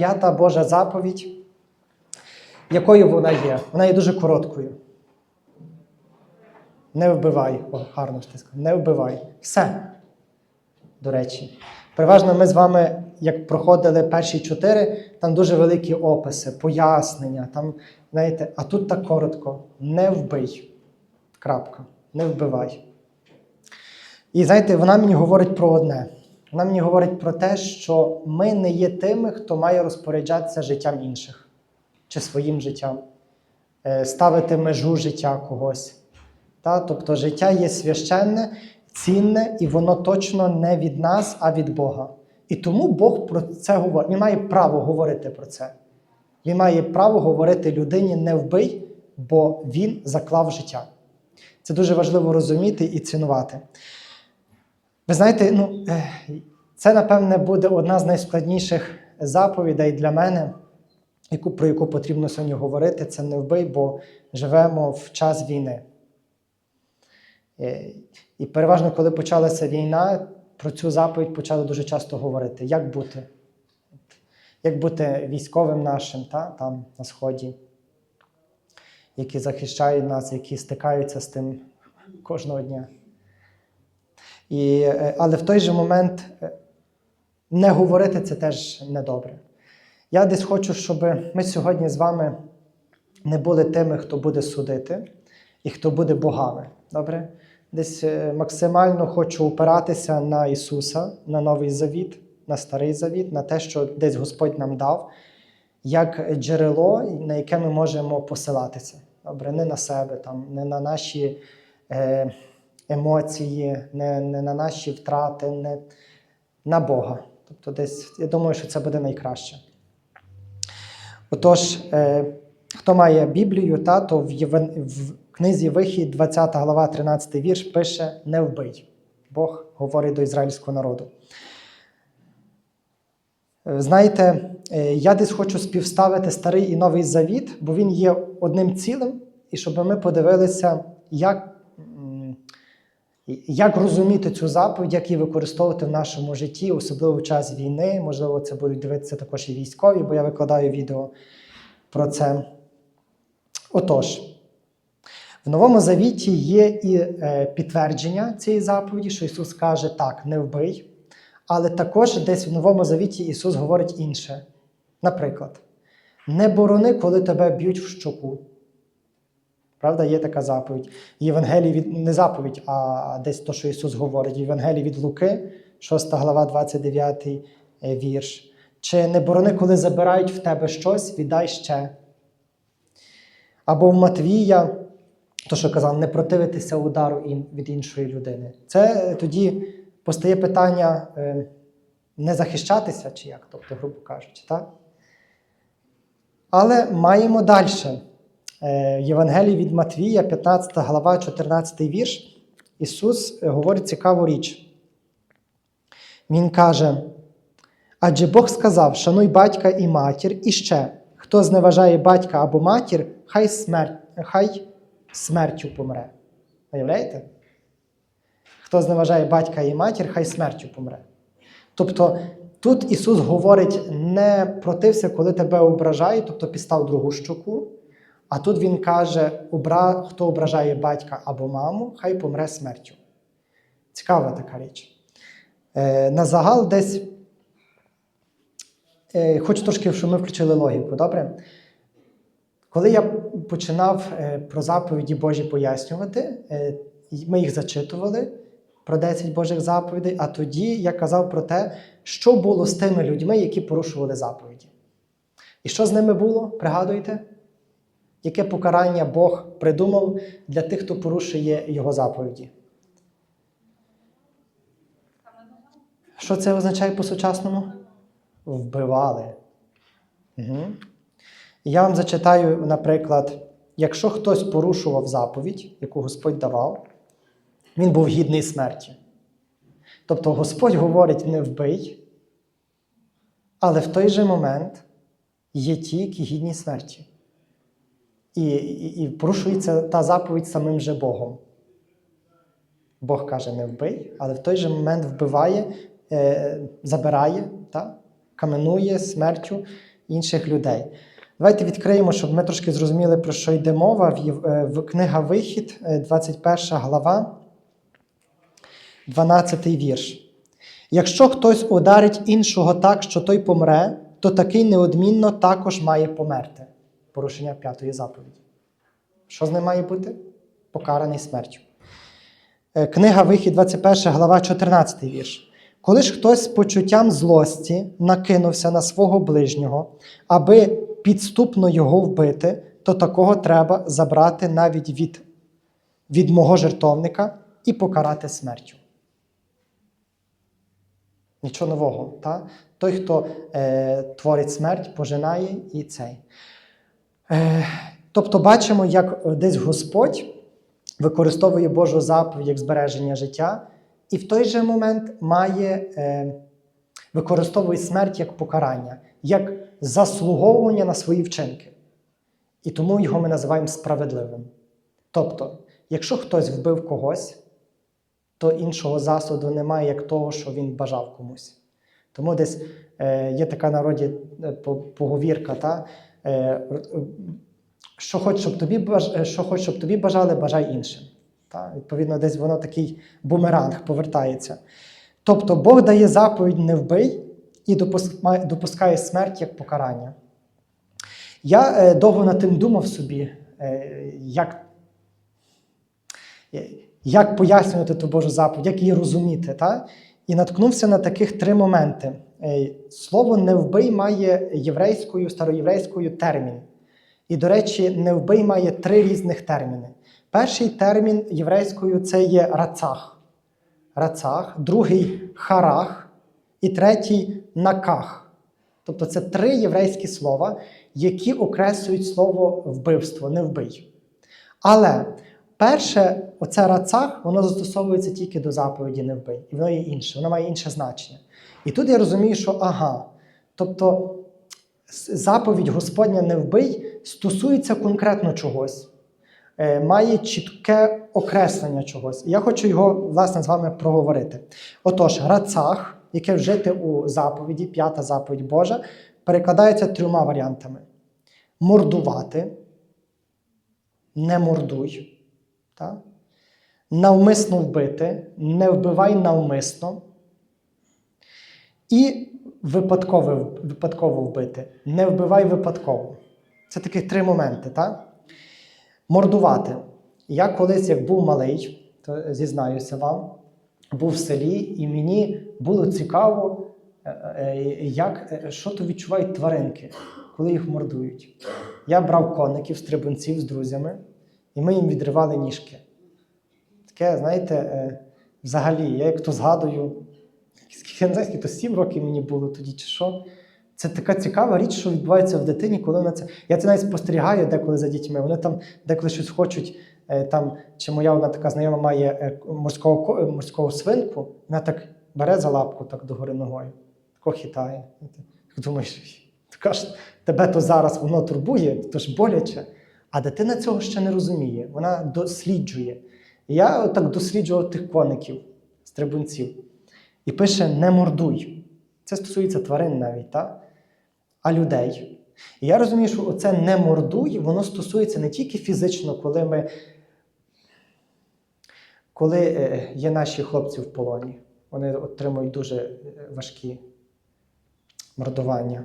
п'ята Божа заповідь. Якою вона є? Вона є дуже короткою. Не вбивай. О, гарно ж. Не вбивай. Все. До речі. Переважно ми з вами, як проходили перші чотири, там дуже великі описи, пояснення. Там, знаєте, а тут так коротко: не вбий. Крапка. Не вбивай. І знаєте, вона мені говорить про одне. Вона мені говорить про те, що ми не є тими, хто має розпоряджатися життям інших чи своїм життям, е, ставити межу життя когось. Та? Тобто життя є священне, цінне, і воно точно не від нас, а від Бога. І тому Бог про це говорить. Він має право говорити про це. Він має право говорити людині не вбий, бо він заклав життя. Це дуже важливо розуміти і цінувати. Ви знаєте, ну, е, це, напевне, буде одна з найскладніших заповідей для мене, яку, про яку потрібно сьогодні говорити. Це не вбий, бо живемо в час війни. Е, І переважно, коли почалася війна, про цю заповідь почали дуже часто говорити, як бути, як бути військовим нашим та, там на Сході, які захищають нас, які стикаються з тим кожного дня. І, е, але в той же момент е, не говорити це теж недобре. Я десь хочу, щоб ми сьогодні з вами не були тими, хто буде судити і хто буде богами. Добре? Десь е, максимально хочу опиратися на Ісуса, на Новий Завіт, на Старий Завіт, на те, що десь Господь нам дав, як джерело, на яке ми можемо посилатися. Добре, не на себе, там, не на наші емоції, не, не на наші втрати, не на Бога. Тобто, десь я думаю, що це буде найкраще. Отож, е, хто має Біблію, та, то в, Єван... в книзі Вихід, 20 глава, 13 вірш, пише: Не вбий. Бог говорить до ізраїльського народу. Е, Знаєте, е, я десь хочу співставити старий і новий завіт, бо він є одним цілим, і щоб ми подивилися, як, як розуміти цю заповідь, як її використовувати в нашому житті, особливо в час війни. Можливо, це будуть дивитися також і військові, бо я викладаю відео про це. Отож, в Новому Завіті є і е, підтвердження цієї заповіді, що Ісус каже, так, не вбий. Але також десь в Новому Завіті Ісус говорить інше. Наприклад, не борони, коли тебе б'ють в щоку. Правда, є така заповідь. Євангелій від не заповідь, а десь то, що Ісус говорить. Євангелій від Луки, 6 глава, 29 вірш. Чи не борони, коли забирають в тебе щось, віддай ще. Або в Матвія, то, що казав, не противитися удару від іншої людини. Це тоді постає питання е, не захищатися, чи як, тобто, грубо кажучи. так? Але маємо далі. Е, Євангелій від Матвія, 15 глава, 14 вірш. Ісус говорить цікаву річ. Він каже: адже Бог сказав: шануй батька і матір, і ще, хто зневажає батька або матір, хай, смерть, хай смертю помре. Уявляєте? Хто зневажає батька і матір, хай смертю помре. Тобто тут Ісус говорить: не протився, коли тебе ображають, тобто підстав другу щоку. А тут Він каже: хто ображає батька або маму, хай помре смертю. Цікава така річ. Е, на загал десь е, хочу трошки, щоб ми включили логіку, добре? Коли я починав е, про заповіді Божі пояснювати, е, ми їх зачитували про 10 Божих заповідей, а тоді я казав про те, що було з тими людьми, які порушували заповіді. І що з ними було? Пригадуєте? Яке покарання Бог придумав для тих, хто порушує його заповіді? Що це означає по-сучасному? Вбивали. Угу. Я вам зачитаю, наприклад, якщо хтось порушував заповідь, яку Господь давав, він був гідний смерті. Тобто Господь говорить не вбий, але в той же момент є ті, які гідні смерті. І, і, і порушується та заповідь самим же Богом. Бог каже, не вбий, але в той же момент вбиває, е, забирає, та, каменує смертю інших людей. Давайте відкриємо, щоб ми трошки зрозуміли, про що йде мова. В, е, в книга Вихід, е, 21 глава, 12 вірш. Якщо хтось ударить іншого так, що той помре, то такий неодмінно також має померти. Порушення п'ятої заповіді. Що з ним має бути? Покараний смертю. Е, Книга Вихід, 21 глава, 14 вірш. Коли ж хтось з почуттям злості накинувся на свого ближнього, аби підступно його вбити, то такого треба забрати навіть від, від мого жертовника і покарати смертю. Нічого нового. Та? Той, хто е, творить смерть, пожинає і цей. Е, тобто бачимо, як десь Господь використовує Божу заповідь як збереження життя, і в той же момент має, е, використовує смерть як покарання, як заслуговування на свої вчинки. І тому його ми називаємо справедливим. Тобто, якщо хтось вбив когось, то іншого засуду немає, як того, що він бажав комусь. Тому десь е, є така народі е, поговірка, та, що хоч, щоб тобі, е, що хоч, щоб тобі бажали, бажай іншим. Та? Відповідно, десь воно такий бумеранг повертається. Тобто Бог дає заповідь не вбий і допускає, смерть як покарання. Я е, довго над тим думав собі, е, як, е, як пояснювати ту Божу заповідь, як її розуміти. Та? І наткнувся на таких три моменти. Е, Слово не вбий має єврейською, староєврейською термін. І, до речі, не вбий має три різних терміни. Перший термін єврейською це є рацах. Рацах, другий харах і третій наках. Тобто це три єврейські слова, які окреслюють слово вбивство, не вбий. Але перше, оце рацах, воно застосовується тільки до заповіді не вбий. І воно є інше, воно має інше значення. І тут я розумію, що ага. Тобто заповідь Господня не вбий стосується конкретно чогось, е, має чітке окреслення чогось. І я хочу його, власне, з вами проговорити. Отож, рацах, яке вжите у заповіді, п'ята заповідь Божа, перекладається трьома варіантами: мордувати, не мордуй, та? навмисно вбити, не вбивай навмисно. І випадково, випадково вбити. Не вбивай випадково. Це таких три моменти, так? Мордувати. Я колись, як був малий, то зізнаюся вам, був в селі, і мені було цікаво, е, е, як, е, що то відчувають тваринки, коли їх мордують. Я брав коників, стрибунців з друзями, і ми їм відривали ніжки. Таке, знаєте, взагалі, я як то згадую, я не знаю, скільки то 7 років мені було тоді, чи що. Це така цікава річ, що відбувається в дитині, коли вона це. Я це навіть спостерігаю деколи за дітьми. Вони там деколи щось хочуть. е, Там, чи моя вона така знайома має е, морського, е, морського свинку, вона так бере за лапку так догори ногою, тако хитає. Ти думаєш, ж тебе то зараз воно турбує, то ж боляче. А дитина цього ще не розуміє, вона досліджує. Я так досліджував тих коників, стрибунців. І пише: не мордуй. Це стосується тварин навіть, так? а людей. І я розумію, що оце не мордуй, воно стосується не тільки фізично, коли ми. Коли е, є наші хлопці в полоні, вони отримують дуже е, важкі мордування.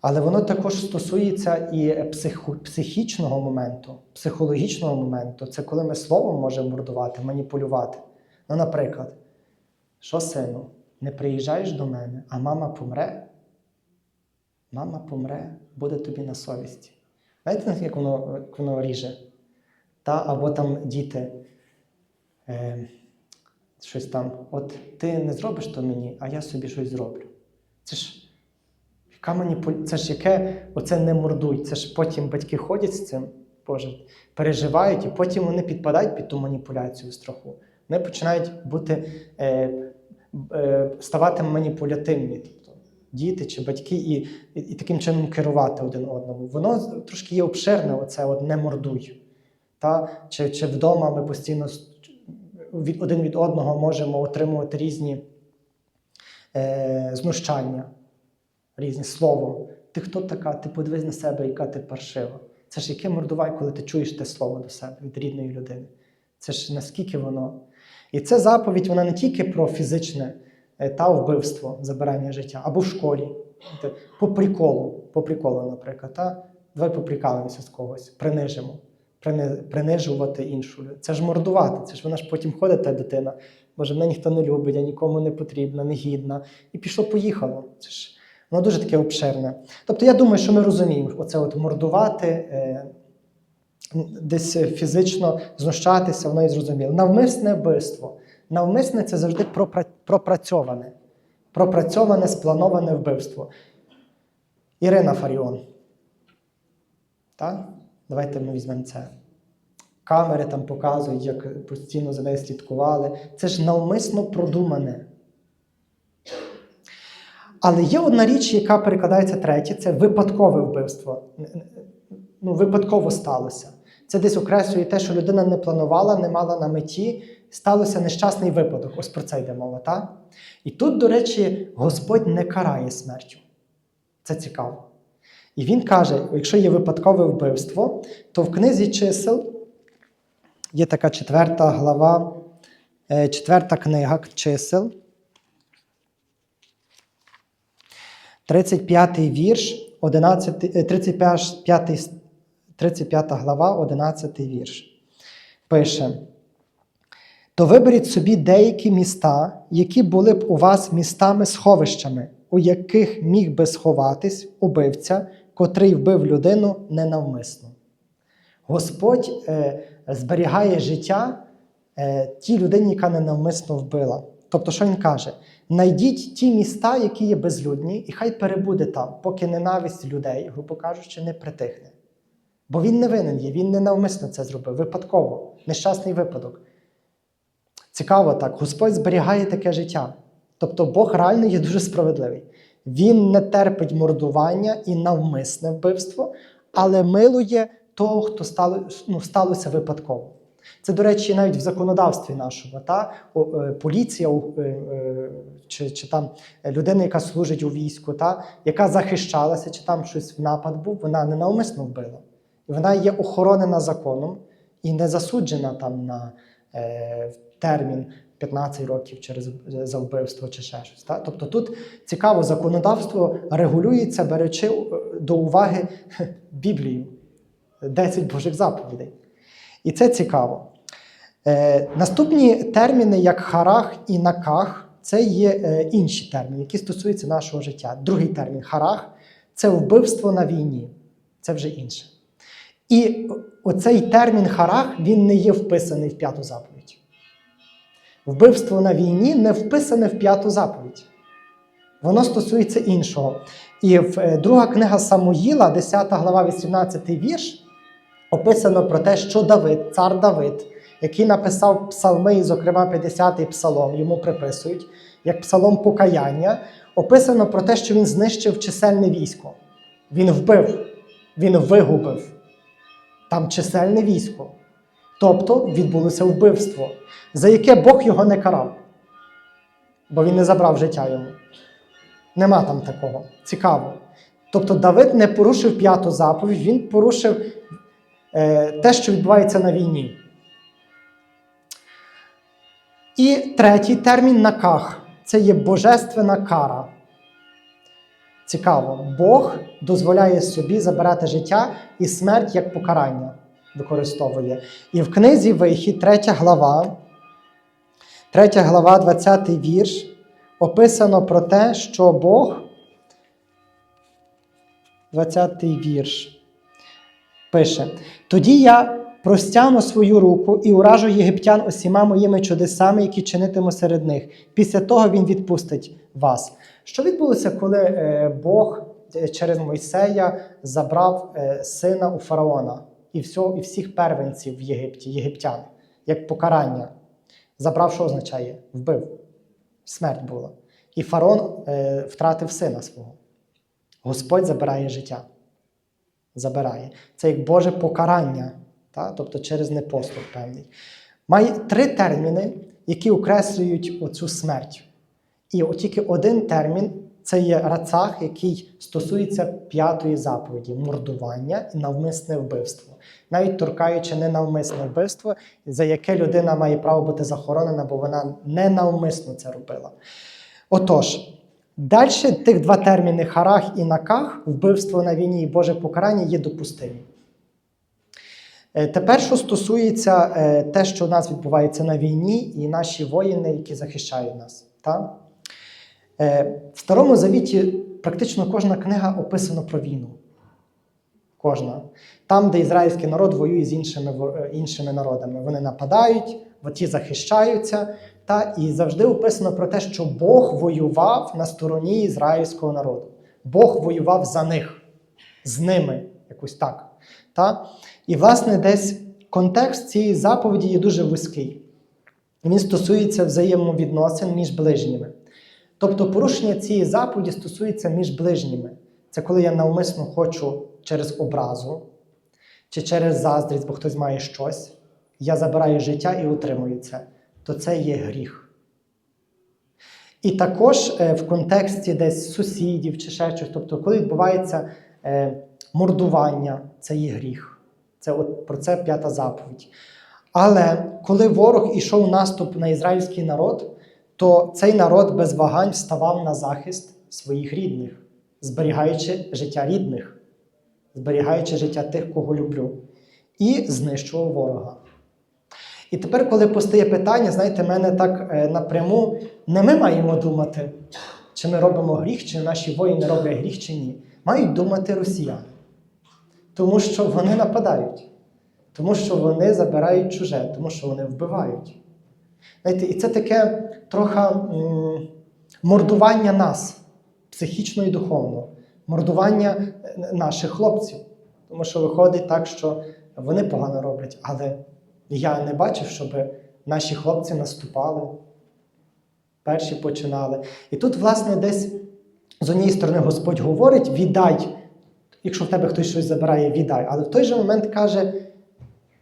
Але воно також стосується і психо- психічного моменту, психологічного моменту. Це коли ми словом можемо мордувати, маніпулювати. Ну, наприклад, що сину, не приїжджаєш до мене, а мама помре? Мама помре, буде тобі на совісті. Знаєте, як воно, як воно ріже? Та, або там діти. Е, щось там, от ти не зробиш то мені, а я собі щось зроблю. Це ж яка маніпуля... Це ж яке оце не мордуй. Це ж потім батьки ходять з цим, Боже, переживають, і потім вони підпадають під ту маніпуляцію страху. Вони починають бути, е, е, ставати маніпулятивні. Тобто діти чи батьки, і, і, і таким чином керувати один одному. Воно трошки є обширне, оце от не мордуй. Та? Чи, чи вдома ми постійно від, один від одного можемо отримувати різні е, знущання, різні словом. Ти хто така? Ти подивись на себе, яка ти паршива. Це ж яке мордувай, коли ти чуєш те слово до себе від рідної людини. Це ж наскільки воно. І ця заповідь вона не тільки про фізичне е, та вбивство, забирання життя, або в школі. Те, По приколу, по приколу, наприклад. Та? Давай поприкалимося з когось, принижимо. Прини- Принижувати іншу. Це ж мордувати, це ж вона ж потім ходить, та дитина. Може, мене ніхто не любить, я нікому не потрібна, не гідна. І пішло-поїхало. Це ж воно дуже таке обширне. Тобто я думаю, що ми розуміємо, оце от мордувати, е, десь фізично знущатися, воно і зрозуміло. Навмисне вбивство. Навмисне це завжди пропрацьоване. Пропрацьоване, сплановане вбивство. Ірина Фаріон. Так? Давайте ми візьмемо це. Камери там показують, як постійно за нею слідкували. Це ж навмисно продумане. Але є одна річ, яка перекладається третє, це випадкове вбивство. Ну, випадково сталося. Це десь окреслює те, що людина не планувала, не мала на меті, сталося нещасний випадок. Ось про це йде мова, так? І тут, до речі, Господь не карає смертю. Це цікаво. І він каже: якщо є випадкове вбивство, то в книзі чисел є така четверта глава, е, четверта книга чисел. 35 вірш, 11, е, 35, 35 глава, 11 вірш. Пише: То виберіть собі деякі міста, які були б у вас містами-сховищами, у яких міг би сховатись убивця, котрий вбив людину ненавмисно. Господь е, зберігає життя е, тій людині, яка ненавмисно вбила. Тобто, що він каже? Найдіть ті міста, які є безлюдні, і хай перебуде там, поки ненависть людей, грубо кажучи, не притихне. Бо він не винен є, він ненавмисно це зробив, випадково, нещасний випадок. Цікаво так, Господь зберігає таке життя. Тобто Бог реально є дуже справедливий. Він не терпить мордування і навмисне вбивство, але милує того, хто стало, ну, сталося випадково. Це, до речі, навіть в законодавстві нашому. Та? Е, Поліція е, е, чи, чи там людина, яка служить у війську, та? яка захищалася, чи там щось в напад був, вона ненавмисно вбила. Вона є охоронена законом і не засуджена там на е, термін 15 років через за вбивство чи ще щось. Та? Тобто тут цікаво, законодавство регулюється, беручи е, до уваги Біблію, 10 Божих заповідей. І це цікаво. Е, наступні терміни, як харах і наках, це є е, інші терміни, які стосуються нашого життя. Другий термін харах це вбивство на війні. Це вже інше. І оцей термін харах він не є вписаний в п'яту заповідь. Вбивство на війні не вписане в п'яту заповідь. Воно стосується іншого. І в е, друга книга Самуїла, 10 глава, 18 вірш, описано про те, що Давид, цар Давид, який написав псалми, зокрема, 50-й псалом, йому приписують, як псалом покаяння, описано про те, що він знищив чисельне військо. Він вбив, він вигубив там чисельне військо. Тобто відбулося вбивство, за яке Бог його не карав, бо він не забрав життя йому. Нема там такого. Цікаво. Тобто Давид не порушив п'яту заповідь, він порушив е, те, що відбувається на війні. І третій термін наках це є божественна кара. Цікаво, Бог дозволяє собі забирати життя і смерть як покарання використовує. І в книзі Вихід, 3 глава, 3 глава, 20 вірш, описано про те, що Бог, 20 вірш, пише: Тоді я простягну свою руку і уражу єгиптян усіма моїми чудесами, які чинитиму серед них. Після того він відпустить вас. Що відбулося, коли е, Бог е, через Мойсея забрав е, сина у фараона і, всіх первенців в Єгипті, єгиптян, як покарання? Забрав, що означає? Вбив. Смерть була. І фараон втратив сина свого. Господь забирає життя. Забирає. Це як Боже покарання, та? тобто через непослух певний. Має три терміни, які окреслюють оцю смерть. І от тільки один термін це є рацах, який стосується п'ятої заповіді мордування і навмисне вбивство, навіть торкаючи ненавмисне вбивство, за яке людина має право бути захоронена, бо вона ненавмисно це робила. Отож, далі тих два терміни харах і наках, вбивство на війні і Боже покарання є допустимі. Е, Тепер, що стосується е, те, що у нас відбувається на війні, і наші воїни, які захищають нас. Та? Е, В Старому Завіті практично кожна книга описана про війну. Кожна. Там, де ізраїльський народ воює з іншими, е, іншими народами. Вони нападають, ті захищаються. Та? І завжди описано про те, що Бог воював на стороні ізраїльського народу. Бог воював за них, з ними, якось так. Та? І, власне, десь контекст цієї заповіді є дуже вузький. Він стосується взаємовідносин між ближніми. Тобто порушення цієї заповіді стосується між ближніми. Це коли я навмисно хочу через образу чи через заздрість, бо хтось має щось, я забираю життя і отримую це, то це є гріх. І також е, в контексті десь сусідів чи ще щось, тобто, коли відбувається е, мордування, це є гріх. Це от про це п'ята заповідь. Але коли ворог ішов наступ на ізраїльський народ, то цей народ без вагань вставав на захист своїх рідних, зберігаючи життя рідних, зберігаючи життя тих, кого люблю, і знищував ворога. І тепер, коли постає питання, знаєте, мене так е, напряму, не ми маємо думати, чи ми робимо гріх, чи наші воїни роблять гріх, чи ні. Мають думати росіяни. Тому що вони нападають, тому що вони забирають чуже, тому що вони вбивають. Знаєте, і це таке трохи мордування нас психічно і духовно, мордування е, наших хлопців. Тому що виходить так, що вони погано роблять, але я не бачив, щоб наші хлопці наступали, перші починали. І тут, власне, десь з однієї сторони Господь говорить: віддай, якщо в тебе хтось щось забирає, віддай. Але в той же момент каже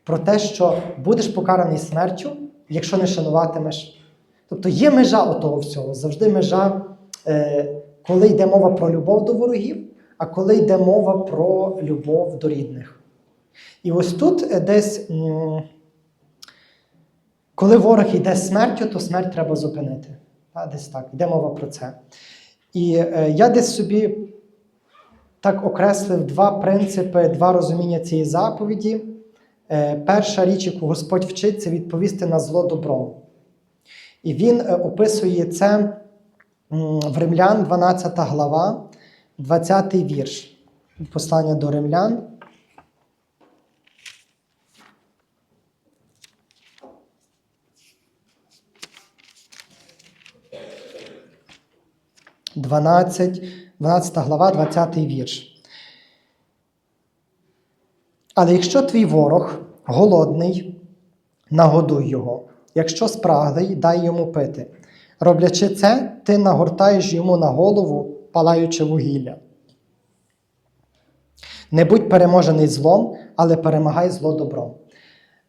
про те, що будеш покараний смертю, якщо не шануватимеш. Тобто є межа отого всього, завжди межа, е, коли йде мова про любов до ворогів, а коли йде мова про любов до рідних. І ось тут е, десь, коли ворог йде смертю, то смерть треба зупинити. Десь так, йде мова про це. І е, я десь собі так окреслив два принципи, два розуміння цієї заповіді. Перша річ, яку Господь вчить, це відповісти на зло добром. І він е, описує це в Римлян, 12 глава, 20 вірш. Послання до римлян. Дванадцять, 12 глава, 20 вірш. Але якщо твій ворог голодний, нагодуй його. Якщо спраглий, дай йому пити. Роблячи це, ти нагортаєш йому на голову, палаючи вугілля. Не будь переможений злом, але перемагай зло добром.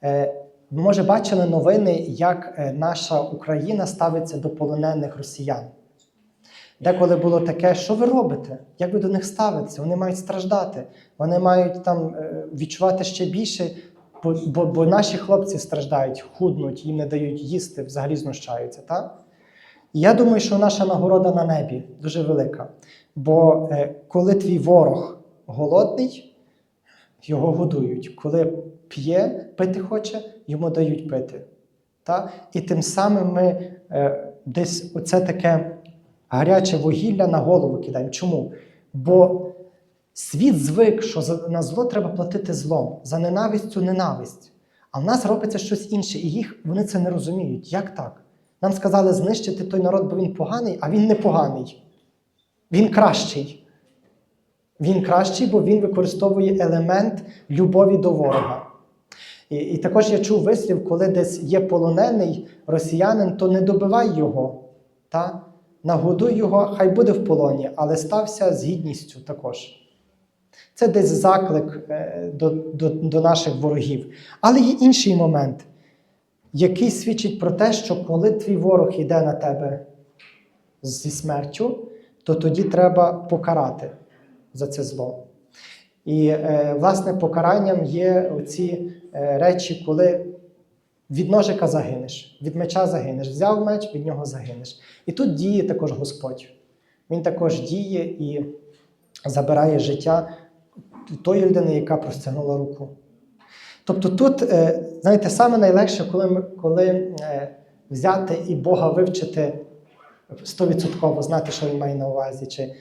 Е, ви, може, бачили новини, як е, наша Україна ставиться до полонених росіян. Деколи було таке, що ви робите? Як ви до них ставитеся? Вони мають страждати, вони мають там е, відчувати ще більше, бо, бо, бо наші хлопці страждають, худнуть, їм не дають їсти, взагалі знущаються. Так? Я думаю, що наша нагорода на небі дуже велика. Бо е, коли твій ворог голодний, його годують. Коли п'є, пити хоче, йому дають пити. Та? І тим самим ми е, десь оце таке гаряче вугілля на голову кидаємо. Чому? Бо світ звик, що на зло треба платити злом, за ненависть цю ненависть. А в нас робиться щось інше, і їх вони це не розуміють. Як так? Нам сказали знищити той народ, бо він поганий, а він не поганий. Він кращий. Він кращий, бо він використовує елемент любові до ворога. І, і також я чув вислів, коли десь є полонений росіянин, то не добивай його. Та? Нагодуй його, хай буде в полоні, але стався з гідністю також. Це десь заклик е, до, до, до наших ворогів. Але є інший момент, який свідчить про те, що коли твій ворог йде на тебе зі смертю, то тоді треба покарати за це зло. І, е, власне, покаранням є оці е, речі, коли від ножика загинеш, від меча загинеш, взяв меч, від нього загинеш. І тут діє також Господь. Він також діє і забирає життя тої людини, яка простягнула руку. Тобто тут, е, знаєте, саме найлегше, коли, ми, коли е, взяти і Бога вивчити стовідсотково, знати, що він має на увазі, чи,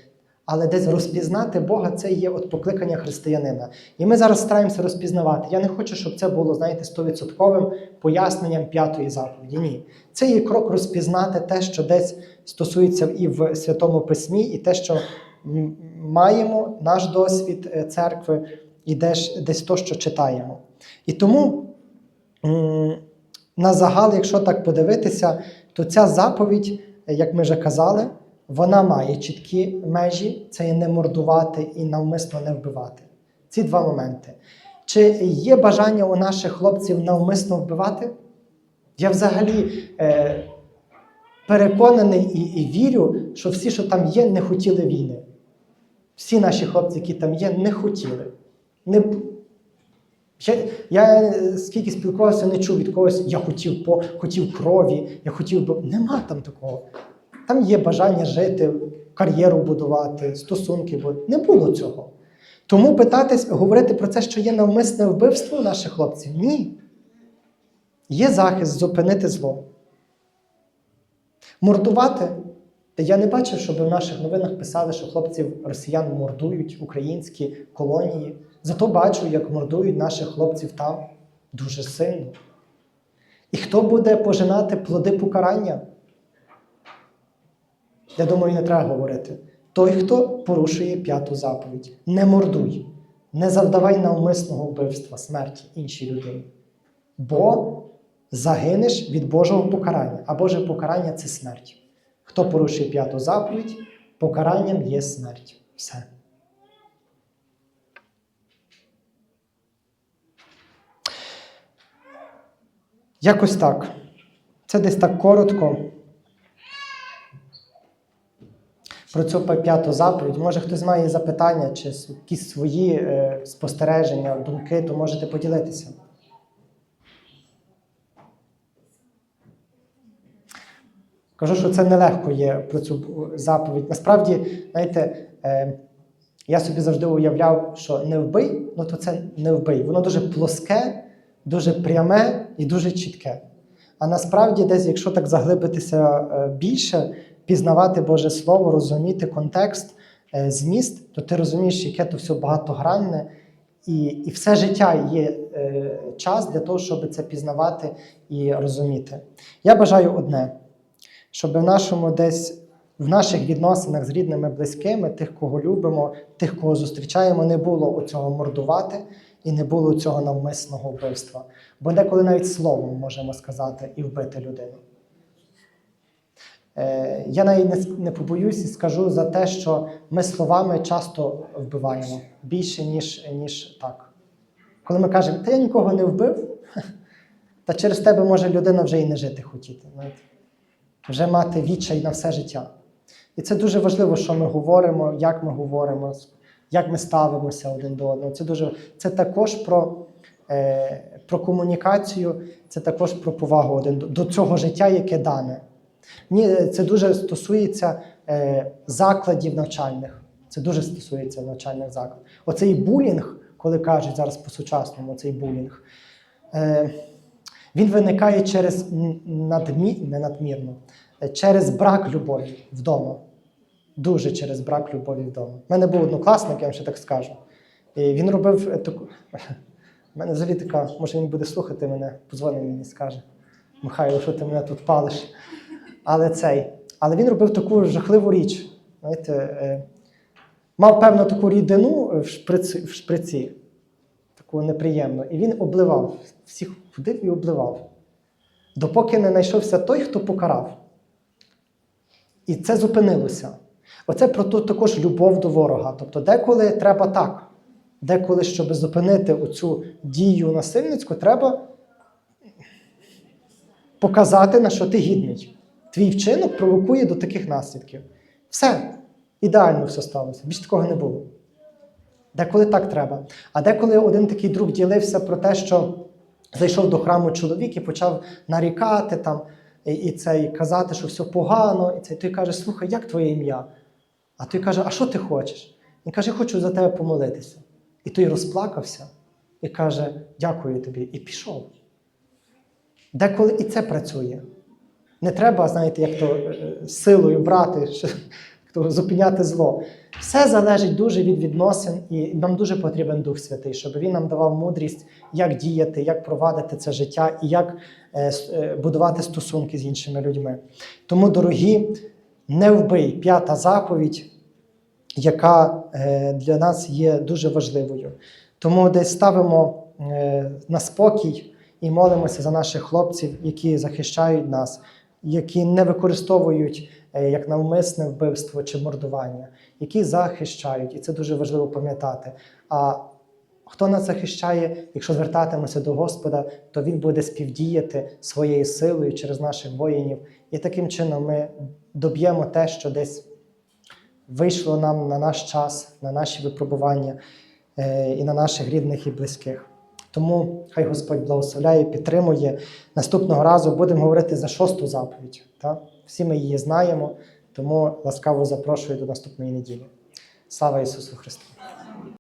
але десь розпізнати Бога це є от покликання християнина. І ми зараз стараємося розпізнавати. Я не хочу, щоб це було, знаєте, стовідсотковим поясненням п'ятої заповіді. Ні. Це є крок розпізнати те, що десь стосується і в Святому Письмі, і те, що маємо, наш досвід е, церкви, і десь, десь то, що читаємо. І тому на загал, якщо так подивитися, то ця заповідь, е, як ми вже казали, вона має чіткі межі: це є не мордувати і навмисно не вбивати. Ці два моменти. Чи є бажання у наших хлопців навмисно вбивати? Я взагалі е, переконаний і, і вірю, що всі, що там є, не хотіли війни. Всі наші хлопці, які там є, не хотіли. Не... Я, е, скільки спілкувався, не чув від когось, я хотів по, хотів крові, я хотів би. Нема там такого. Там є бажання жити, кар'єру будувати, стосунки. бу- Не було цього. Тому питатись, говорити про це, що є навмисне вбивство наших хлопців, ні. Є захист зупинити зло. Мордувати. Та я не бачив, щоб в наших новинах писали, що хлопців росіян мордують українські колонії. Зато бачу, як мордують наших хлопців там дуже сильно. І хто буде пожинати плоди покарання? Я думаю, не треба говорити. Той, хто порушує п'яту заповідь. Не мордуй, не завдавай навмисного вбивства, смерті іншій людині. Бо загинеш від Божого покарання, а Боже покарання це смерть. Хто порушує п'яту заповідь, покаранням є смерть. Все. Якось так. Це десь так коротко. Про цю п'яту заповідь. Може, хтось має запитання чи якісь свої е, спостереження, думки, то можете поділитися. Кажу, що це нелегко є про цю заповідь. Насправді, знаєте, е, я собі завжди уявляв, що не вбий, ну то це не вбий. Воно дуже плоске, дуже пряме і дуже чітке. А насправді, десь, якщо так заглибитися е, більше, пізнавати Боже Слово, розуміти контекст, е, зміст, то ти розумієш, яке то все багатогранне, і, і все життя є час для того, щоб це пізнавати і розуміти. Я бажаю одне, щоб в нашому десь в наших відносинах з рідними, близькими, тих, кого любимо, тих, кого зустрічаємо, не було оцього мордувати і не було цього навмисного вбивства. Бо деколи навіть словом можемо сказати і вбити людину. Е, я навіть не побоюсь і скажу за те, що ми словами часто вбиваємо більше, ніж, ніж так. Коли ми кажемо, та я нікого не вбив, та через тебе може людина вже і не жити хотіти. Вже мати відчай на все життя. І це дуже важливо, що ми говоримо, як ми говоримо, як ми ставимося один до одного. Це дуже це також про, е, про комунікацію, це також про повагу один до, до цього життя, яке дане. Мені це дуже стосується е, закладів навчальних. Це дуже стосується навчальних закладів. Оцей булінг, коли кажуть зараз по-сучасному, цей булінг, е, він виникає через надмі... не надмірну, е, через брак любові вдома. Дуже через брак любові вдома. У мене був однокласник, я вам ще так скажу. І він робив е, таку. У мене взагалі така, може він буде слухати мене, позвонить мені скаже: Михайло, що ти мене тут палиш? Але цей. Але він робив таку жахливу річ. Знаєте, е, мав певну таку рідину в шприці, в шприці, таку неприємну. І він обливав, всіх ходив і обливав. Допоки не знайшовся той, хто покарав. І це зупинилося. Оце про ту також любов до ворога. Тобто, деколи треба так. Деколи, щоб зупинити оцю дію насильницьку, треба показати, на що ти гідний. Твій вчинок провокує до таких наслідків. Все. Ідеально все сталося. Більше такого не було. Деколи так треба. А деколи один такий друг ділився про те, що зайшов до храму чоловік і почав нарікати там, і, і це, і казати, що все погано. І цей той каже: Слухай, як твоє ім'я? А той каже, а що ти хочеш? Він каже, я хочу за тебе помолитися. І той розплакався і каже, дякую тобі, і пішов. Деколи і це працює. Не треба, знаєте, як то е, силою брати, зупиняти зло. Все залежить дуже від відносин, і нам дуже потрібен Дух Святий, щоб він нам давав мудрість, як діяти, як провадити це життя і як е, е, будувати стосунки з іншими людьми. Тому, дорогі, не вбий п'ята заповідь, яка е, для нас є дуже важливою. Тому десь ставимо на спокій і молимося за наших хлопців, які захищають нас, які не використовують як навмисне вбивство чи мордування, які захищають, і це дуже важливо пам'ятати. А хто нас захищає, якщо звертатимемося до Господа, то Він буде співдіяти своєю силою через наших воїнів, і таким чином ми доб'ємо те, що десь вийшло нам на наш час, на наші випробування е, і на наших рідних і близьких. Тому хай Господь благословляє, підтримує. Наступного разу будемо говорити за шосту заповідь. Та? Всі ми її знаємо, тому ласкаво запрошую до наступної неділі. Слава Ісусу Христу!